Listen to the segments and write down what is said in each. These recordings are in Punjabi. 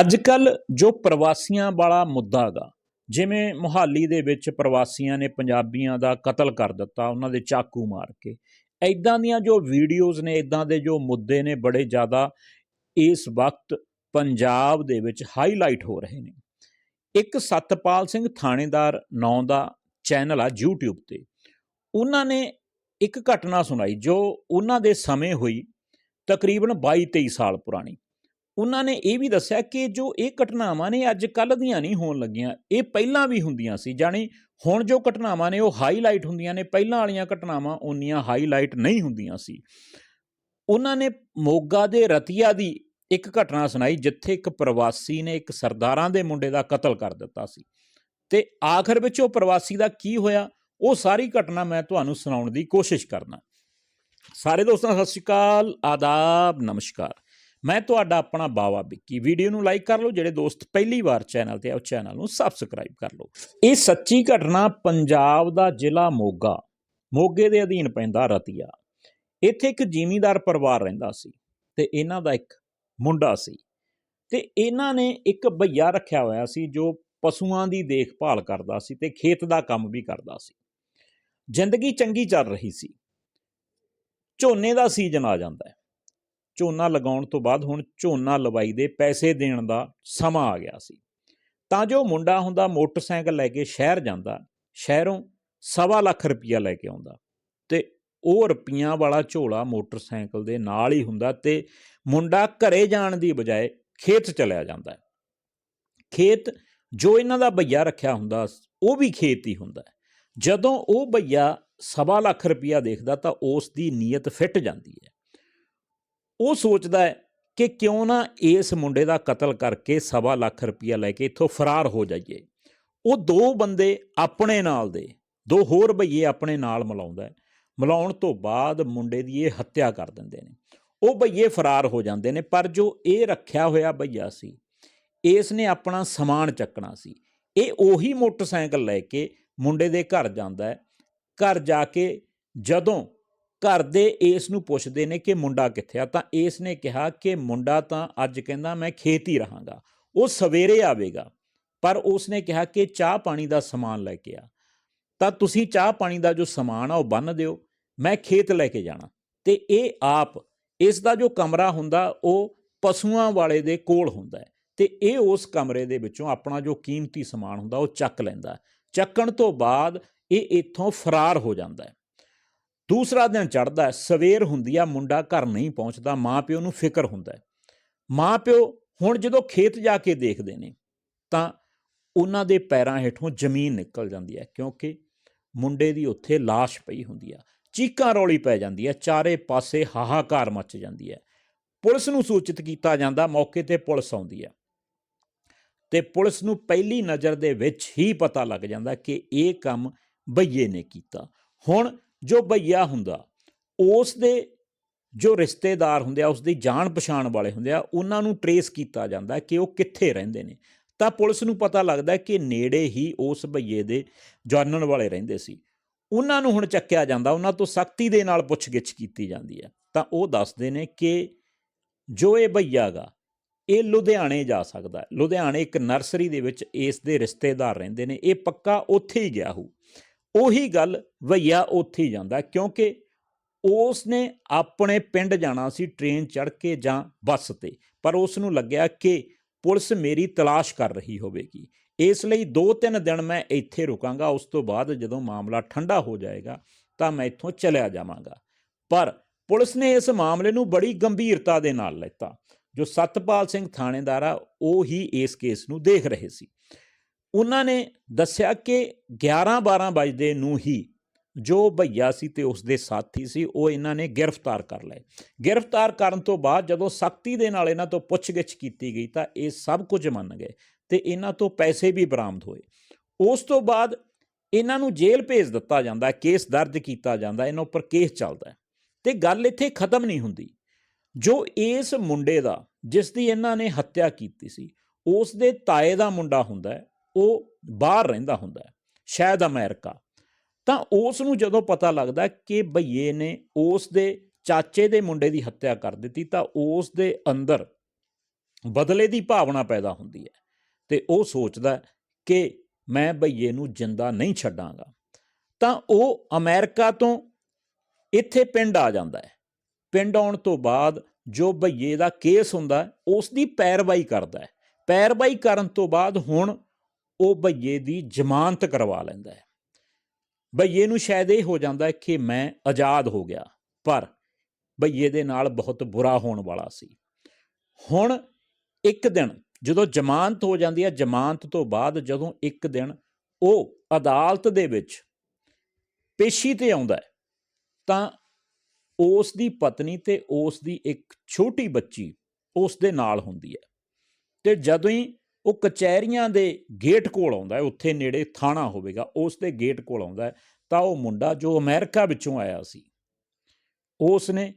ਅੱਜ ਕੱਲ ਜੋ ਪ੍ਰਵਾਸੀਆਂ ਵਾਲਾ ਮੁੱਦਾ ਗਾ, ਜਿਵੇਂ ਮੁਹਾਲੀ ਦੇ ਵਿੱਚ ਪ੍ਰਵਾਸੀਆਂ ਨੇ ਪੰਜਾਬੀਆਂ ਦਾ ਕਤਲ ਕਰ ਦਿੱਤਾ, ਉਹਨਾਂ ਦੇ ਚਾਕੂ ਮਾਰ ਕੇ ਐਦਾਂ ਦੀਆਂ ਜੋ ਵੀਡੀਓਜ਼ ਨੇ ਐਦਾਂ ਦੇ ਜੋ ਮੁੱਦੇ ਨੇ, ਬੜੇ ਜ਼ਿਆਦਾ ਇਸ ਵਕਤ ਪੰਜਾਬ ਦੇ ਵਿੱਚ ਹਾਈਲਾਈਟ ਹੋ ਰਹੇ ਨੇ। ਇੱਕ ਸਤਪਾਲ ਸਿੰਘ ਥਾਣੇਦਾਰ ਨਾਂ ਦਾ ਚੈਨਲ ਆ YouTube ਤੇ, ਉਹਨਾਂ ਨੇ ਇੱਕ ਘਟਨਾ ਸੁਣਾਈ, ਜੋ ਉਹਨਾਂ ਦੇ ਸਮੇਂ ਹੋਈ ਤਕਰੀਬਨ 22 23 ਸਾਲ ਪੁਰਾਣੀ। ਉਹਨਾਂ ਨੇ ਇਹ ਵੀ ਦੱਸਿਆ ਕਿ ਜੋ ਇਹ ਘਟਨਾਵਾਂ ਨੇ ਅੱਜ ਕੱਲ ਦੀਆਂ ਨਹੀਂ ਹੋਣ ਲੱਗੀਆਂ, ਇਹ ਪਹਿਲਾਂ ਵੀ ਹੁੰਦੀਆਂ ਸੀ, ਜਾਣੀ ਹੁਣ ਜੋ ਘਟਨਾਵਾਂ ਨੇ ਉਹ ਹਾਈਲਾਈਟ ਹੁੰਦੀਆਂ ਨੇ, ਪਹਿਲਾਂ ਵਾਲੀਆਂ ਘਟਨਾਵਾਂ ਉਨੀਆਂ ਹਾਈਲਾਈਟ ਨਹੀਂ ਹੁੰਦੀਆਂ ਸੀ। ਉਹਨਾਂ ਨੇ ਮੋਗਾ ਦੇ ਰਤੀਆ ਦੀ ਇੱਕ ਘਟਨਾ ਸੁਣਾਈ, ਜਿੱਥੇ ਇੱਕ ਪ੍ਰਵਾਸੀ ਨੇ ਇੱਕ ਸਰਦਾਰਾਂ ਦੇ ਮੁੰਡੇ ਦਾ ਕਤਲ ਕਰ ਦਿੱਤਾ ਸੀ। ਤੇ ਆਖਰ ਵਿੱਚ ਉਹ ਪ੍ਰਵਾਸੀ ਦਾ ਕੀ ਹੋਇਆ? ਉਹ ਸਾਰੀ ਘਟਨਾ ਮੈਂ ਤੁਹਾਨੂੰ ਸੁਣਾਉਣ ਦੀ ਕੋਸ਼ਿਸ਼ ਕਰਨਾ ਸਾਰੇ ਦੋਸਤਾਂ, ਸਤਿ ਸ਼੍ਰੀ ਅਕਾਲ, ਆਦਾਬ, ਨਮਸਕਾਰ। ਮੈਂ ਤੁਹਾਡਾ ਆਪਣਾ ਬਾਵਾ ਵਿੱਕੀ। ਵੀਡੀਓ ਨੂੰ ਲਾਈਕ ਕਰ ਲਓ, ਜਿਹੜੇ ਦੋਸਤ ਪਹਿਲੀ ਵਾਰ ਚੈਨਲ ਤੇ ਆ, ਉਹ ਚੈਨਲ ਨੂੰ ਸਬਸਕ੍ਰਾਈਬ ਕਰ ਲਓ। ਇਹ ਸੱਚੀ ਘਟਨਾ ਪੰਜਾਬ ਦਾ ਜ਼ਿਲ੍ਹਾ ਮੋਗਾ। ਮੋਗੇ ਦੇ ਅਧੀਨ ਪੈਂਦਾ ਰਤੀਆ। ਇੱਥੇ ਇੱਕ ਜ਼ਿਮੀਂਦਾਰ ਪਰਿਵਾਰ ਰਹਿੰਦਾ ਸੀ ਤੇ ਇਹਨਾਂ ਦਾ ਇੱਕ ਮੁੰਡਾ ਸੀ। ਤੇ ਇਹਨਾਂ ਨੇ ਇੱਕ ਭਈਆ ਰੱਖਿਆ ਹੋਇਆ ਸੀ, ਜੋ ਪਸ਼ੂਆਂ ਦੀ ਦੇਖਭਾਲ ਕਰਦਾ ਸੀ ਤੇ ਖੇਤ ਦਾ ਕੰਮ ਵੀ ਕਰਦਾ ਸੀ। ਜ਼ਿੰਦਗੀ ਚੰਗੀ ਚੱਲ ਰਹੀ ਸੀ। ਝੋਨੇ ਦਾ ਸੀਜ਼ਨ ਆ ਜਾਂਦਾ ਹੈ। ਝੋਨਾ ਲਗਾਉਣ ਤੋਂ ਬਾਅਦ ਹੁਣ ਝੋਨਾ ਲਵਾਈ ਦੇ ਪੈਸੇ ਦੇਣ ਦਾ ਸਮਾਂ ਆ ਗਿਆ ਸੀ। ਤਾਂ ਜੋ ਮੁੰਡਾ ਹੁੰਦਾ, ਮੋਟਰਸਾਈਕਲ ਲੈ ਕੇ ਸ਼ਹਿਰ ਜਾਂਦਾ, ਸ਼ਹਿਰੋਂ ਸਵਾ ਲੱਖ ਰੁਪਈਆ ਲੈ ਕੇ ਆਉਂਦਾ ਤੇ ਉਹ ਰੁਪਈਆਂ ਵਾਲਾ ਝੋਲਾ ਮੋਟਰਸਾਈਕਲ ਦੇ ਨਾਲ ਹੀ ਹੁੰਦਾ ਤੇ ਮੁੰਡਾ ਘਰੇ ਜਾਣ ਦੀ ਬਜਾਏ ਖੇਤ ਚਲਿਆ ਜਾਂਦਾ ਹੈ। ਖੇਤ ਜੋ ਇਹਨਾਂ ਦਾ ਭਈਆ ਰੱਖਿਆ ਹੁੰਦਾ, ਉਹ ਵੀ ਖੇਤ ਹੀ ਹੁੰਦਾ ਜਦੋਂ ਉਹ ਭਈਆ ਸਵਾ ਲੱਖ ਰੁਪਈਆ ਦੇਖਦਾ ਤਾਂ ਉਸ ਦੀ ਨੀਅਤ ਫਿੱਟ ਜਾਂਦੀ ਹੈ। ਉਹ ਸੋਚਦਾ ਹੈ ਕਿ ਕਿਉਂ ਨਾ ਇਸ ਮੁੰਡੇ ਦਾ ਕਤਲ ਕਰਕੇ ਸਵਾ ਲੱਖ ਰੁਪਈਆ ਲੈ ਕੇ ਇੱਥੋਂ ਫਰਾਰ ਹੋ ਜਾਈਏ। ਉਹ ਦੋ ਬੰਦੇ ਆਪਣੇ ਨਾਲ ਦੇ, ਦੋ ਹੋਰ ਭਈਏ ਆਪਣੇ ਨਾਲ ਮਿਲਾਉਂਦਾ ਮਿਲਾਉਣ ਤੋਂ ਬਾਅਦ ਮੁੰਡੇ ਦੀ ਇਹ ਹੱਤਿਆ ਕਰ ਦਿੰਦੇ ਨੇ। ਉਹ ਭਈਏ ਫਰਾਰ ਹੋ ਜਾਂਦੇ ਨੇ, ਪਰ ਜੋ ਇਹ ਰੱਖਿਆ ਹੋਇਆ ਭਈਆ ਸੀ, ਇਸ ਨੇ ਆਪਣਾ ਸਮਾਨ ਚੱਕਣਾ ਸੀ। ਇਹ ਉਹੀ ਮੋਟਰਸਾਈਕਲ ਲੈ ਕੇ ਮੁੰਡੇ ਦੇ ਘਰ ਜਾਂਦਾ ਹੈ। ਘਰ ਜਾ ਕੇ ਜਦੋਂ ਘਰ ਦੇ ਇਸ ਨੂੰ ਪੁੱਛਦੇ ਨੇ ਕਿ ਮੁੰਡਾ ਕਿੱਥੇ ਆ? ਤਾਂ ਇਸ ਨੇ ਕਿਹਾ ਕਿ ਮੁੰਡਾ ਤਾਂ ਅੱਜ ਕਹਿੰਦਾ ਮੈਂ ਖੇਤ ਹੀ ਰਹਾਂਗਾ। ਉਹ ਸਵੇਰੇ ਆਵੇਗਾ, ਪਰ ਉਸ ਨੇ ਕਿਹਾ ਕਿ ਚਾਹ ਪਾਣੀ ਦਾ ਸਮਾਨ ਲੈ ਕੇ ਆ। ਤਾਂ ਤੁਸੀਂ ਚਾਹ ਪਾਣੀ ਦਾ ਜੋ ਸਮਾਨ ਆ, ਉਹ ਬੰਨ ਦਿਓ, ਮੈਂ ਖੇਤ ਲੈ ਕੇ ਜਾਣਾ। ਤੇ ਇਹ ਆਪ, ਇਸ ਦਾ ਜੋ ਕਮਰਾ ਹੁੰਦਾ, ਉਹ ਪਸ਼ੂਆਂ ਵਾਲੇ ਦੇ ਕੋਲ ਹੁੰਦਾ ਹੈ। ਤੇ ਇਹ ਉਸ ਕਮਰੇ ਦੇ ਵਿੱਚੋਂ ਆਪਣਾ ਜੋ ਕੀਮਤੀ ਸਮਾਨ ਹੁੰਦਾ, ਉਹ ਚੱਕ ਲੈਂਦਾ ਚੱਕਣ ਤੋਂ ਬਾਅਦ ਇਹ ਇੱਥੋਂ ਫਰਾਰ ਹੋ ਜਾਂਦਾ ਹੈ। ਦੂਸਰਾ ਦਿਨ ਚੜ੍ਹਦਾ ਸਵੇਰ ਹੁੰਦੀ ਆ, ਮੁੰਡਾ ਘਰ ਨਹੀਂ ਪਹੁੰਚਦਾ, ਮਾਂ ਪਿਓ ਨੂੰ ਫਿਕਰ ਹੁੰਦਾ ਹੈ। ਮਾਂ ਪਿਓ ਹੁਣ ਜਦੋਂ ਖੇਤ ਜਾ ਕੇ ਦੇਖਦੇ ਨੇ, ਤਾਂ ਉਹਨਾਂ ਦੇ ਪੈਰਾਂ ਹੇਠੋਂ ਜ਼ਮੀਨ ਨਿਕਲ ਜਾਂਦੀ ਹੈ, ਕਿਉਂਕਿ ਮੁੰਡੇ ਦੀ ਉੱਥੇ ਲਾਸ਼ ਪਈ ਹੁੰਦੀ ਆ, ਚੀਕਾਂ ਰੌਲੀ ਪੈ ਜਾਂਦੀ ਹੈ, ਚਾਰੇ ਪਾਸੇ ਹਾਹਾਕਾਰ ਮਚ ਜਾਂਦੀ ਹੈ। ਪੁਲਿਸ ਨੂੰ ਸੂਚਿਤ ਕੀਤਾ ਜਾਂਦਾ, ਮੌਕੇ ਤੇ ਪੁਲਿਸ ਆਉਂਦੀ ਹੈ। ਤੇ ਪੁਲਿਸ ਨੂੰ ਪਹਿਲੀ ਨਜ਼ਰ ਦੇ ਵਿੱਚ ਹੀ ਪਤਾ ਲੱਗ ਜਾਂਦਾ ਕਿ ਇਹ ਕੰਮ ਬਈਏ ਨੇ ਕੀਤਾ। ਹੁਣ ਜੋ ਭਈਆ ਹੁੰਦਾ, ਉਸ ਦੇ ਜੋ ਰਿਸ਼ਤੇਦਾਰ ਹੁੰਦੇ ਆ, ਉਸ ਦੀ ਜਾਣ ਪਛਾਣ ਵਾਲੇ ਹੁੰਦੇ ਆ, ਉਹਨਾਂ ਨੂੰ ਟਰੇਸ ਕੀਤਾ ਜਾਂਦਾ ਕਿ ਉਹ ਕਿੱਥੇ ਰਹਿੰਦੇ ਨੇ। ਤਾਂ ਪੁਲਿਸ ਨੂੰ ਪਤਾ ਲੱਗਦਾ ਕਿ ਨੇੜੇ ਹੀ ਉਸ ਭਈਏ ਦੇ ਜਾਣਨ ਵਾਲੇ ਰਹਿੰਦੇ ਸੀ। ਉਹਨਾਂ ਨੂੰ ਹੁਣ ਚੱਕਿਆ ਜਾਂਦਾ, ਉਹਨਾਂ ਤੋਂ ਸਖਤੀ ਦੇ ਨਾਲ ਪੁੱਛਗਿੱਛ ਕੀਤੀ ਜਾਂਦੀ ਹੈ। ਤਾਂ ਉਹ ਦੱਸਦੇ ਨੇ ਕਿ ਜੋ ਇਹ ਭਈਆ ਗਾ, ਇਹ ਲੁਧਿਆਣੇ ਜਾ ਸਕਦਾ ਹੈ। ਲੁਧਿਆਣੇ ਇੱਕ ਨਰਸਰੀ ਦੇ ਵਿੱਚ ਇਸ ਦੇ ਰਿਸ਼ਤੇਦਾਰ ਰਹਿੰਦੇ ਨੇ। ਇਹ ਪੱਕਾ ਉੱਥੇ ਹੀ ਗਿਆ ਹੋਊ। ਉਹੀ ਗੱਲ ਭਈਆ ਉੱਥੇ ਹੀ ਜਾਂਦਾ, ਕਿਉਂਕਿ ਉਸ ਨੇ ਆਪਣੇ ਪਿੰਡ ਜਾਣਾ ਸੀ ਟ੍ਰੇਨ ਚੜ੍ਹ ਕੇ ਜਾਂ ਬੱਸ ਤੇ, ਪਰ ਉਸ ਨੂੰ ਲੱਗਿਆ ਕਿ ਪੁਲਿਸ ਮੇਰੀ ਤਲਾਸ਼ ਕਰ ਰਹੀ ਹੋਵੇਗੀ। ਇਸ ਲਈ 2-3 ਦਿਨ ਮੈਂ ਇੱਥੇ ਰੁਕਾਂਗਾ, ਉਸ ਤੋਂ ਬਾਅਦ ਜਦੋਂ ਮਾਮਲਾ ਠੰਡਾ ਹੋ ਜਾਏਗਾ ਤਾਂ ਮੈਂ ਇੱਥੋਂ ਚਲਿਆ ਜਾਵਾਂਗਾ। ਪਰ ਪੁਲਿਸ ਨੇ ਇਸ ਮਾਮਲੇ ਨੂੰ ਬੜੀ ਗੰਭੀਰਤਾ ਦੇ ਨਾਲ ਲੈਤਾ। ਜੋ ਸਤਪਾਲ ਸਿੰਘ ਥਾਣੇਦਾਰ ਆ, ਉਹ ਹੀ ਇਸ ਕੇਸ ਨੂੰ ਦੇਖ ਰਹੇ ਸੀ। ਉਹਨਾਂ ਨੇ ਦੱਸਿਆ ਕਿ 11-12 ਵਜੇ ਨੂੰ ਹੀ ਜੋ ਭਈਆ ਸੀ ਤੇ ਉਸ ਦੇ ਸਾਥੀ ਸੀ, ਉਹ ਇਹਨਾਂ ਨੇ ਗ੍ਰਿਫਤਾਰ ਕਰ ਲਏ। ਗ੍ਰਿਫਤਾਰ ਕਰਨ ਤੋਂ ਬਾਅਦ ਜਦੋਂ ਸਖਤੀ ਦੇ ਨਾਲ ਇਹਨਾਂ ਤੋਂ ਪੁੱਛਗਿੱਛ ਕੀਤੀ ਗਈ ਤਾਂ ਇਹ ਸਭ ਕੁਝ ਮੰਨ ਗਏ ਤੇ ਇਹਨਾਂ ਤੋਂ ਪੈਸੇ ਵੀ ਬਰਾਮਦ ਹੋਏ। ਉਸ ਤੋਂ ਬਾਅਦ ਇਹਨਾਂ ਨੂੰ ਜੇਲ੍ਹ ਭੇਜ ਦਿੱਤਾ ਜਾਂਦਾ, ਕੇਸ ਦਰਜ ਕੀਤਾ ਜਾਂਦਾ, ਇਹਨਾਂ ਉੱਪਰ ਕੇਸ ਚੱਲਦਾ ਹੈ ਤੇ ਗੱਲ ਇੱਥੇ ਖਤਮ ਨਹੀਂ ਹੁੰਦੀ। ਜੋ ਇਸ ਮੁੰਡੇ ਦਾ ਜਿਸ ਦੀ ਇਹਨਾਂ ਨੇ ਹੱਤਿਆ ਕੀਤੀ ਸੀ ਉਸ ਦੇ ਤਾਏ ਦਾ ਮੁੰਡਾ ਹੁੰਦਾ ਉਹ ਬਾਹਰ ਰਹਿੰਦਾ ਹੁੰਦਾ ਹੈ, ਸ਼ਾਇਦ ਅਮਰੀਕਾ। ਤਾਂ ਉਸ ਨੂੰ ਜਦੋਂ ਪਤਾ ਲੱਗਦਾ ਕਿ ਭਈਏ ਨੇ ਉਸ ਦੇ ਚਾਚੇ ਦੇ ਮੁੰਡੇ ਦੀ ਹੱਤਿਆ ਕਰ ਦਿੱਤੀ, ਤਾਂ ਉਸ ਦੇ ਅੰਦਰ ਬਦਲੇ ਦੀ ਭਾਵਨਾ ਪੈਦਾ ਹੁੰਦੀ ਹੈ ਤੇ ਉਹ ਸੋਚਦਾ ਕਿ ਮੈਂ ਭਈਏ ਨੂੰ ਜਿੰਦਾ ਨਹੀਂ ਛੱਡਾਂਗਾ। ਤਾਂ ਉਹ ਅਮਰੀਕਾ ਤੋਂ ਇੱਥੇ ਪਿੰਡ ਆ ਜਾਂਦਾ ਹੈ। ਪਿੰਡ ਆਉਣ ਤੋਂ ਬਾਅਦ ਜੋ ਭਈਏ ਦਾ ਕੇਸ ਹੁੰਦਾ ਉਸ ਦੀ ਪੈਰਵਾਈ ਕਰਦਾ ਹੈ। ਪੈਰਵਾਈ ਕਰਨ ਤੋਂ ਬਾਅਦ ਹੁਣ ਉਹ ਭਈਏ ਦੀ ਜ਼ਮਾਨਤ ਕਰਵਾ ਲੈਂਦਾ ਹੈ। ਭਈਏ ਨੂੰ ਸ਼ਾਇਦ ਇਹ ਹੋ ਜਾਂਦਾ ਕਿ ਮੈਂ ਆਜ਼ਾਦ ਹੋ ਗਿਆ, ਪਰ ਭਈਏ ਦੇ ਨਾਲ ਬਹੁਤ ਬੁਰਾ ਹੋਣ ਵਾਲਾ ਸੀ। ਹੁਣ ਇੱਕ ਦਿਨ ਜਦੋਂ ਜ਼ਮਾਨਤ ਹੋ ਜਾਂਦੀ ਹੈ, ਜ਼ਮਾਨਤ ਤੋਂ ਬਾਅਦ ਜਦੋਂ ਇੱਕ ਦਿਨ ਉਹ ਅਦਾਲਤ ਦੇ ਵਿੱਚ ਪੇਸ਼ੀ ਤੇ ਆਉਂਦਾ ਹੈ, ਤਾਂ ਉਸ ਦੀ ਪਤਨੀ ਤੇ ਉਸ ਦੀ ਇੱਕ ਛੋਟੀ ਬੱਚੀ ਉਸ ਦੇ ਨਾਲ ਹੁੰਦੀ ਹੈ। ਤੇ ਜਦੋਂ ਹੀ ਉਹ ਕਚਹਿਰੀਆਂ ਦੇ ਗੇਟ ਕੋਲ ਆਉਂਦਾ ਹੈ, ਉੱਥੇ ਨੇੜੇ ਥਾਣਾ ਹੋਵੇਗਾ, ਉਸ ਦੇ ਗੇਟ ਕੋਲ ਆਉਂਦਾ ਹੈ। ਤਾਂ ਉਹ ਮੁੰਡਾ ਜੋ ਅਮਰੀਕਾ ਵਿੱਚੋਂ ਆਇਆ ਸੀ ਉਸ ਨੇ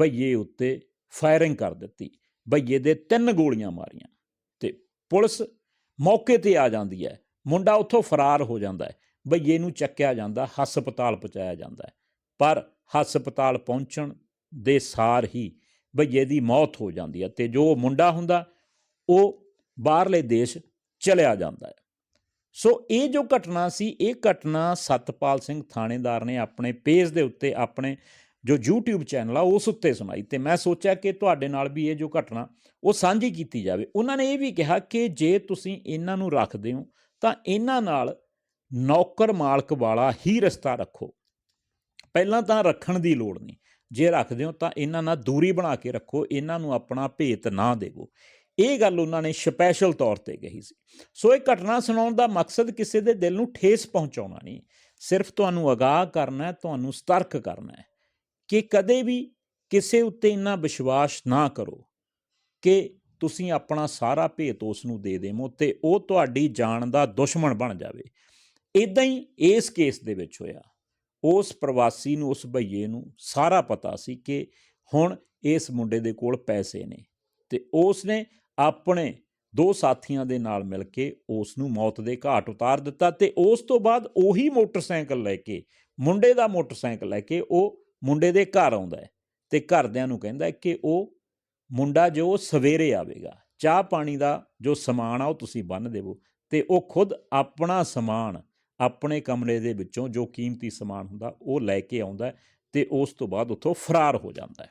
ਭਈਏ ਉੱਤੇ ਫਾਇਰਿੰਗ ਕਰ ਦਿੱਤੀ। ਭਈਏ ਦੇ ਤਿੰਨ ਗੋਲੀਆਂ ਮਾਰੀਆਂ ਤੇ ਪੁਲਿਸ ਮੌਕੇ ਤੇ ਆ ਜਾਂਦੀ ਹੈ। ਮੁੰਡਾ ਉੱਥੋਂ ਫਰਾਰ ਹੋ ਜਾਂਦਾ ਹੈ। ਭਈਏ ਨੂੰ ਚੱਕਿਆ ਜਾਂਦਾ, ਹਸਪਤਾਲ ਪਹੁੰਚਾਇਆ ਜਾਂਦਾ ਹੈ। ਪਰ ਹਸਪਤਾਲ ਪਹੁੰਚਣ ਦੇ ਸਾਰ ਹੀ ਭਈਏ ਦੀ ਮੌਤ ਹੋ ਜਾਂਦੀ ਹੈ ਤੇ ਜੋ ਮੁੰਡਾ ਹੁੰਦਾ, ਉਹ ਬਾਹਰਲੇ ਦੇਸ਼ ਚਲਿਆ ਜਾਂਦਾ ਹੈ। ਸੋ ਇਹ ਜੋ ਘਟਨਾ ਸੀ, ਇਹ ਘਟਨਾ ਸਤਪਾਲ ਸਿੰਘ ਥਾਣੇਦਾਰ ਨੇ ਆਪਣੇ ਪੇਜ ਦੇ ਉੱਤੇ ਆਪਣੇ ਜੋ YouTube ਚੈਨਲ ਆ, ਉਸ ਉੱਤੇ ਸੁਣਾਈ ਤੇ ਮੈਂ ਸੋਚਿਆ ਕਿ ਤੁਹਾਡੇ ਨਾਲ ਵੀ ਇਹ ਜੋ ਘਟਨਾ, ਉਹ ਸਾਂਝੀ ਕੀਤੀ ਜਾਵੇ। ਉਹਨਾਂ ਨੇ ਇਹ ਵੀ ਕਿਹਾ ਕਿ ਜੇ ਤੁਸੀਂ ਇਹਨਾਂ ਨੂੰ ਰੱਖਦੇ ਹੋ, ਤਾਂ ਇਹਨਾਂ ਨਾਲ ਨੌਕਰ ਮਾਲਕ ਵਾਲਾ ਹੀ ਰਸਤਾ ਰੱਖੋ। ਪਹਿਲਾਂ ਤਾਂ ਰੱਖਣ ਦੀ ਲੋੜ ਨਹੀਂ। ਜੇ ਰੱਖਦੇ ਹੋ ਤਾਂ ਇਹਨਾਂ ਨਾਲ ਦੂਰੀ ਬਣਾ ਕੇ ਰੱਖੋ, ਇਹਨਾਂ ਨੂੰ ਆਪਣਾ ਭੇਤ ਨਾ ਦੇਵੋ। ਇਹ ਗੱਲ ਉਹਨਾਂ ਨੇ ਸਪੈਸ਼ਲ ਤੌਰ ਤੇ ਕਹੀ ਸੀ। ਸੋ ਇਹ ਘਟਨਾ ਸੁਣਾਉਣ ਦਾ ਮਕਸਦ ਕਿਸੇ ਦੇ ਦਿਲ ਨੂੰ ਠੇਸ ਪਹੁੰਚਾਉਣਾ ਨਹੀਂ। ਸਿਰਫ ਤੁਹਾਨੂੰ ਅਗਾਹ ਕਰਨਾ ਹੈ, ਤੁਹਾਨੂੰ ਸਤਰਕ ਕਰਨਾ ਹੈ ਕਿ ਕਦੇ ਵੀ ਕਿਸੇ ਉੱਤੇ ਇੰਨਾ ਵਿਸ਼ਵਾਸ ਨਾ ਕਰੋ ਕਿ ਤੁਸੀਂ ਆਪਣਾ ਸਾਰਾ ਭੇਤ ਉਸ ਨੂੰ ਦੇ ਦੇਵੋ ਤੇ ਉਹ ਤੁਹਾਡੀ ਜਾਨ ਦਾ ਦੁਸ਼ਮਣ ਬਣ ਜਾਵੇ। ਇਦਾਂ ਹੀ ਇਸ ਕੇਸ ਦੇ ਵਿੱਚ ਹੋਇਆ। ਉਸ ਪ੍ਰਵਾਸੀ ਨੂੰ, ਉਸ ਭਈਏ ਨੂੰ ਸਾਰਾ ਪਤਾ ਸੀ ਕਿ ਹੁਣ ਇਸ ਮੁੰਡੇ ਦੇ ਕੋਲ ਪੈਸੇ ਨੇ ਤੇ ਉਸ ਨੇ ਆਪਣੇ ਦੋ ਸਾਥੀਆਂ ਦੇ ਨਾਲ ਮਿਲ ਕੇ ਉਸ ਨੂੰ ਮੌਤ ਦੇ ਘਾਟ ਉਤਾਰ ਦਿੱਤਾ ਤੇ ਉਸ ਤੋਂ ਬਾਅਦ ਉਹੀ ਮੋਟਰਸਾਈਕਲ ਲੈ ਕੇ, ਮੁੰਡੇ ਦਾ ਮੋਟਰਸਾਈਕਲ ਲੈ ਕੇ ਉਹ ਮੁੰਡੇ ਦੇ ਘਰ ਆਉਂਦਾ ਹੈ ਤੇ ਘਰਦਿਆਂ ਨੂੰ ਕਹਿੰਦਾ ਕਿ ਉਹ ਮੁੰਡਾ ਜੋ ਸਵੇਰੇ ਆਵੇਗਾ, ਚਾਹ ਪਾਣੀ ਦਾ ਜੋ ਸਮਾਨ ਆ ਉਹ ਤੁਸੀਂ ਬੰਨ ਦੇਵੋ ਤੇ ਉਹ ਖੁਦ ਆਪਣਾ ਸਮਾਨ, ਆਪਣੇ ਕਮਰੇ ਦੇ ਵਿੱਚੋਂ ਜੋ ਕੀਮਤੀ ਸਮਾਨ ਹੁੰਦਾ ਉਹ ਲੈ ਕੇ ਆਉਂਦਾ ਹੈ ਤੇ ਉਸ ਤੋਂ ਬਾਅਦ ਉੱਥੋਂ ਫਰਾਰ ਹੋ ਜਾਂਦਾ ਹੈ।